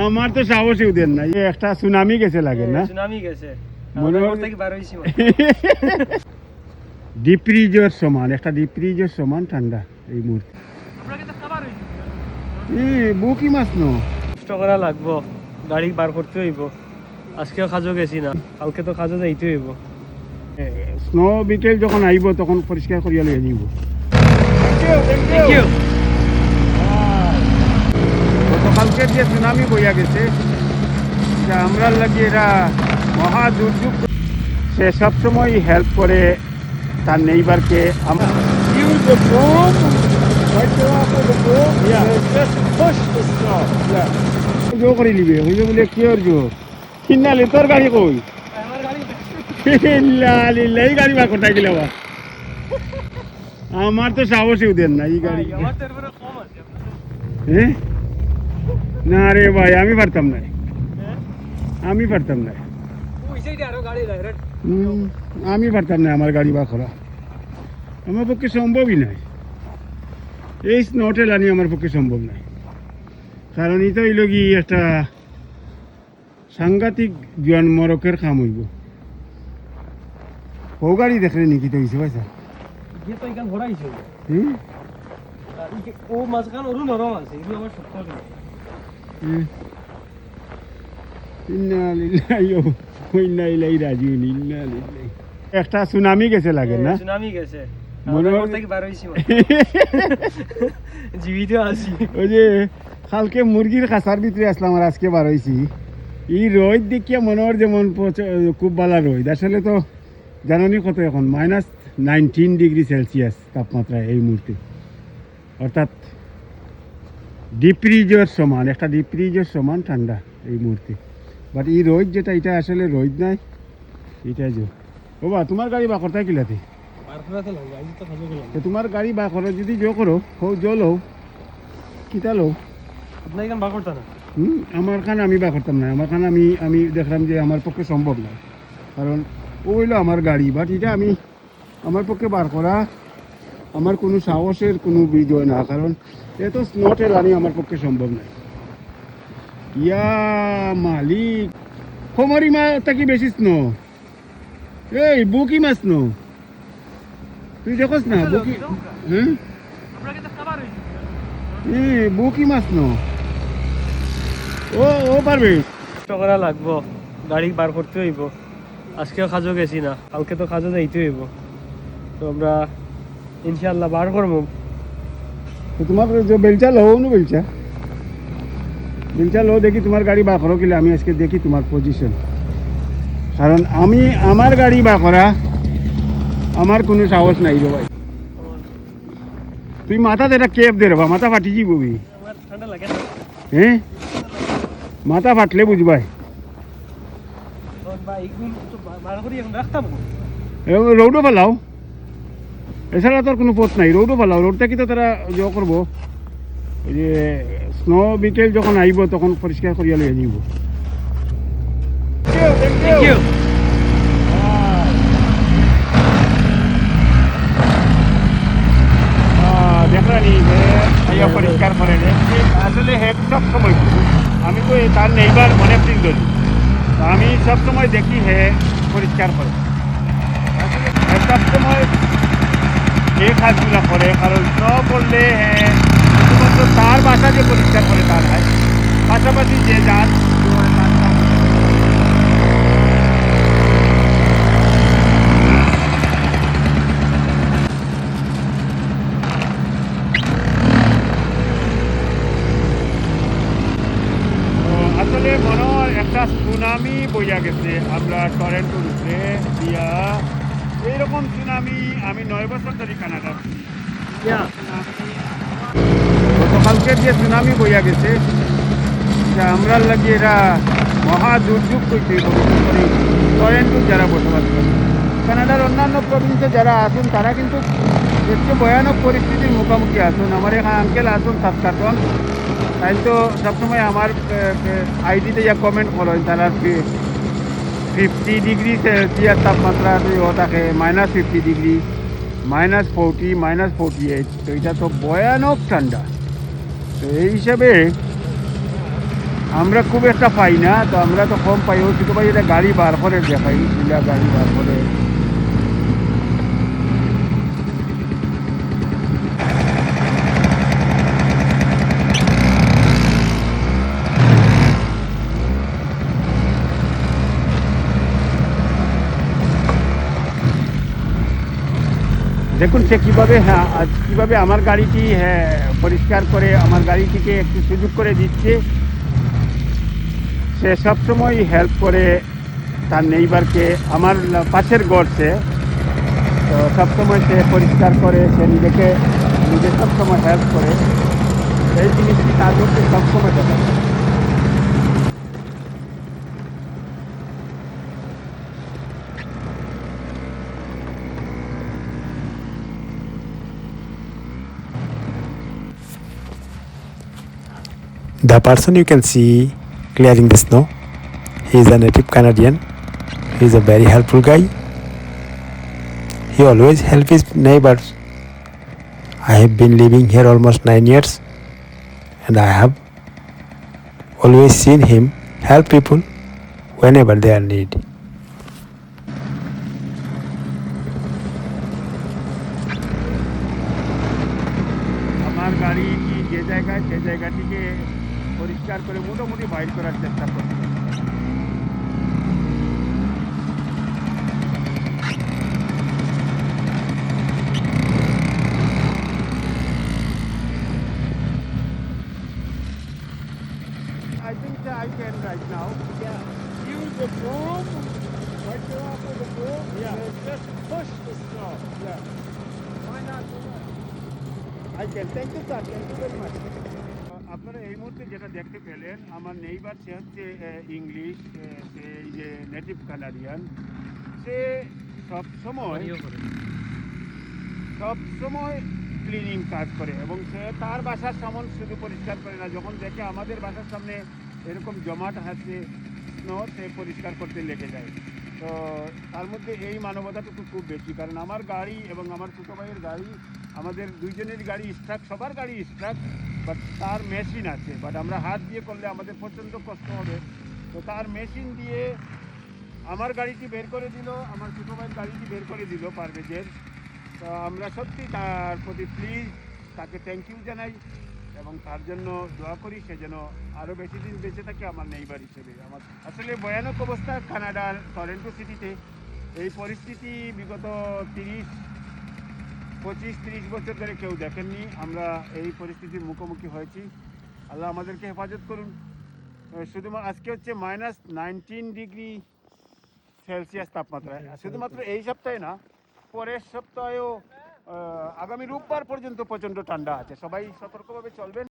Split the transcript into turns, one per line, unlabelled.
আমার তো সাহসই দেন না একটা সুনামি গেছে লাগে না?
সুনামি গেছে।
ডিপ্রিজের সমান একটা ডিপ্রিজের সমান ঠান্ডা এই মুহূর্তে। বুকি মাছ নো?
কষ্ট করা লাগবো গাড়ি বার করতে হইব। আজকেও কাজও গেছি না কালকে তো কাজও যাইতে হইব।
স্নো বিকেল যখন আইব তখন পরিষ্কার করিয়া লিয়ে যাইব।
থ্যাংক ইউ
গতকালকে যে সুনামি বইয়া গেছে যা আমরা লাগি এরা মহা দুর্যোগ সে সবসময় হেল্প করে তার নেইবারকে আমরা. জো করে নিবে ওই যে বলে কি আর জো কিনালে তোর গাড়ি কই
গাড়ি
এই গাড়ি বা কোথায় গেলে আবার আমার তো সাহসই দেন না এই গাড়ি হ্যাঁ না রে ভাই আমি পারতাম না।
হ্যাঁ?
আমি পারতাম না। আমি পারতাম না আমার গাড়ি বা করা। আমার পক্ষে সম্ভবই নাই। এই স্নোটেল আনি আমার পক্ষে সম্ভব নাই। কারণ এটা হইল কি একটা সাংঘাতিক জোয়ান মরকের কাম হইব। ও গাড়ি দেখলে নাকি তো হয়েছে পাইছা
ও মাঝখান ওরও নরম আছে আমার শক্ত
একটা সুনামি গেছে লাগে না?
সুনামি গেছে।
মনে হয়-
হইছি জীবিত আছি।
ওই যে কালকে মুরগির খাসার ভিতরে আসলাম আর আজকে বার হয়েছি। এই রোদ দেখিয়া মনে যেমন খুব ভালো রোদ। আসলে তো জানানি কত এখন? মাইনাস নাইনটিন ডিগ্রি সেলসিয়াস তাপমাত্রা এই মুহূর্তে। অর্থাৎ ডিপ্রিজের সমান একটা ডিপ্রিজের সমান ঠান্ডা এই মুহূর্তে। বাট এই রোদ যেটা এটা আসলে রোদ নাই। এটা যে। ও বা তোমার গাড়ি বা কোথায় কিলাতে তোমার গাড়ি বা করো যদি জো করো হো জো লো কিতা লো হুম, আমার খান আমি বা করতাম না আমার খান আমি আমি দেখলাম যে আমার পক্ষে সম্ভব না কারণ ও হইল আমার গাড়ি বাট এটা আমি আমার পক্ষে বার করা আমার কোনো সাহসের কোনো বিজয় না। কারণ এত স্নোটেল আনি আমার পক্ষে সম্ভব না ইয়া মালিক খমরি মা তাকি বেশি স্নো? এই বুকি মাছ স্নো? তুই দেখোস না বুকি হ্যাঁ? বুকি মাছ নো ও ও পারবে।
কষ্ট করা লাগবো গাড়ি বার করতে হইব। আজকেও কাজও গেছি না কালকে তো কাজও যাইতে হইব। তো আমরা ইনশাল্লাহ বার করব।
তোমার যে বেলচা লো নো বেলচা? বেলচা লো দেখি তোমার গাড়ি বা করো কিলে আমি আজকে দেখি তোমার পজিশন কারণ আমি আমার গাড়ি বা করা আমার কোনো সাহস নাই রে ভাই। তুই মাথা এটা কেপ দে রে বা মাথা ফাটি যাব হ্যাঁ? মাথা ফাটলে বুঝবাই? রৌডও ফেলাও। এছাড়া তোর কোনো পথ নাই। রৌডও ফেলাও রোডটা কি তো তারা ইয়ে করব? ওই যে স্নো বিকেল যখন আইব তখন পরিষ্কার করিয়া লিয়ে যাইব। যে ইয়ে পরিষ্কার করে যে আসলে হেড সব সময় আমি তো তার নেইবার মনে প্রিন্ট ধরি। তো আমি সব সময় দেখি হে পরিষ্কার করে। সব সময় এই কাজগুলো করে, কারণ সব বললে হ্যাঁ শুধুমাত্র তার বাসা যে পরিষ্কার করে তার হয় পাশাপাশি যে যার তার কাজ তো আসলে মনে হয় একটা সুনামি বইয়া গেছে আমরা টরেন্টোর উপরে দিয়া এইরকম সুনামি আমি নয় বছর ধরে কানাডা. গতকালকে যে সুনামি বইয়া গেছে যা আমরা লাগি এরা মহা দুর্যোগ করছে টরেন্টো যারা বসবাস করে। কানাডার অন্যান্য প্রভিন্সে যারা আছেন তারা কিন্তু একটু ভয়ানক পরিস্থিতির মুখোমুখি আসুন। আমার এখানে আঙ্কেল আসুন সাতকাটন তাই তো সবসময় আমার আইডিতে যা কমেন্ট করেন তারা ফিফটি ডিগ্রি সেলসিয়াস তাপমাত্রা ও থাকে minus fifty degree minus forty minus forty eight তো এটা তো ভয়ানক ঠান্ডা। তো এই হিসাবে আমরা খুব একটা পাই না, তো আমরা তো কম পাই। ও শুধু ভাই এটা গাড়ি বার করে দেখাই গাড়ি বার করে। দেখুন সে কীভাবে হ্যাঁ কীভাবে আমার গাড়িটি হ্যাঁ পরিষ্কার করে আমার গাড়িটিকে একটু সুযোগ করে দিচ্ছে। সে সবসময় হেল্প করে তার নেইবারকে আমার পাশের ঘর সে। তো সবসময় সে পরিষ্কার করে, সে নিজেকে, নিজে সবসময় হেল্প করে। এই জিনিসটি তার মধ্যে সবসময় দেখা যায়।
The person you can see clearing the snow, he is a native Canadian. He is a very helpful guy. He always helps his neighbors. I have been living here almost nine years and I have always seen him help people whenever they are in need.
আমার গাড়ি কি যে জায়গায় সে জায়গাটিকে পরিষ্কার করে মোটামুটি বাইর করার চেষ্টা করছি I think that I can right now. Yeah. Use the broom. Right go up with the broom. Yeah. And just push the snow. Yeah. Why not do that? I can. Thank you, sir. Thank you very much. আপনারা এই মুহূর্তে যেটা দেখতে পেলেন আমার neighbour সে হচ্ছে English সে এই যে নেটিভ কানাডিয়ান সে সব সময় সব সময় ক্লিনিং কাজ করে এবং সে তার বাসার সামন শুধু পরিষ্কার করে না যখন দেখে আমাদের বাসার সামনে এরকম জমাট আছে স্নো সে পরিষ্কার করতে লেগে যায়। তো তার মধ্যে এই মানবতাটুকু খুব বেশি। কারণ আমার গাড়ি এবং আমার ছোটো ভাইয়ের গাড়ি, আমাদের দুইজনের গাড়ি স্ট্রাক সবার গাড়ি স্ট্রাক বাট তার মেশিন আছে। বাট আমরা হাত দিয়ে করলে আমাদের প্রচণ্ড কষ্ট হবে। তো তার মেশিন দিয়ে আমার গাড়িটি বের করে দিল, আমার ছোটো ভাইয়ের গাড়িটি বের করে দিল পারভেজের তো আমরা সত্যি তার প্রতি প্লিজ তাকে থ্যাংক ইউ জানাই। এবং তার জন্য দোয়া করি সে যেন আরও বেশি দিন বেঁচে থাকে আমার নেইবার হিসেবে আমার আসলে ভয়ানক অবস্থা কানাডার টরেন্টো সিটিতে। এই পরিস্থিতি বিগত তিরিশ, পঁচিশ, তিরিশ বছর ধরে কেউ দেখেননি। আমরা এই পরিস্থিতির মুখোমুখি হয়েছি। আল্লাহ আমাদেরকে হেফাজত করুন। শুধুমাত্র আজকে হচ্ছে মাইনাস নাইনটিন ডিগ্রি সেলসিয়াস তাপমাত্রা শুধুমাত্র এই সপ্তাহে না, পরের সপ্তাহেও আগামী রোববার পর্যন্ত প্রচণ্ড ঠান্ডা আছে। সবাই সতর্কভাবে চলবেন।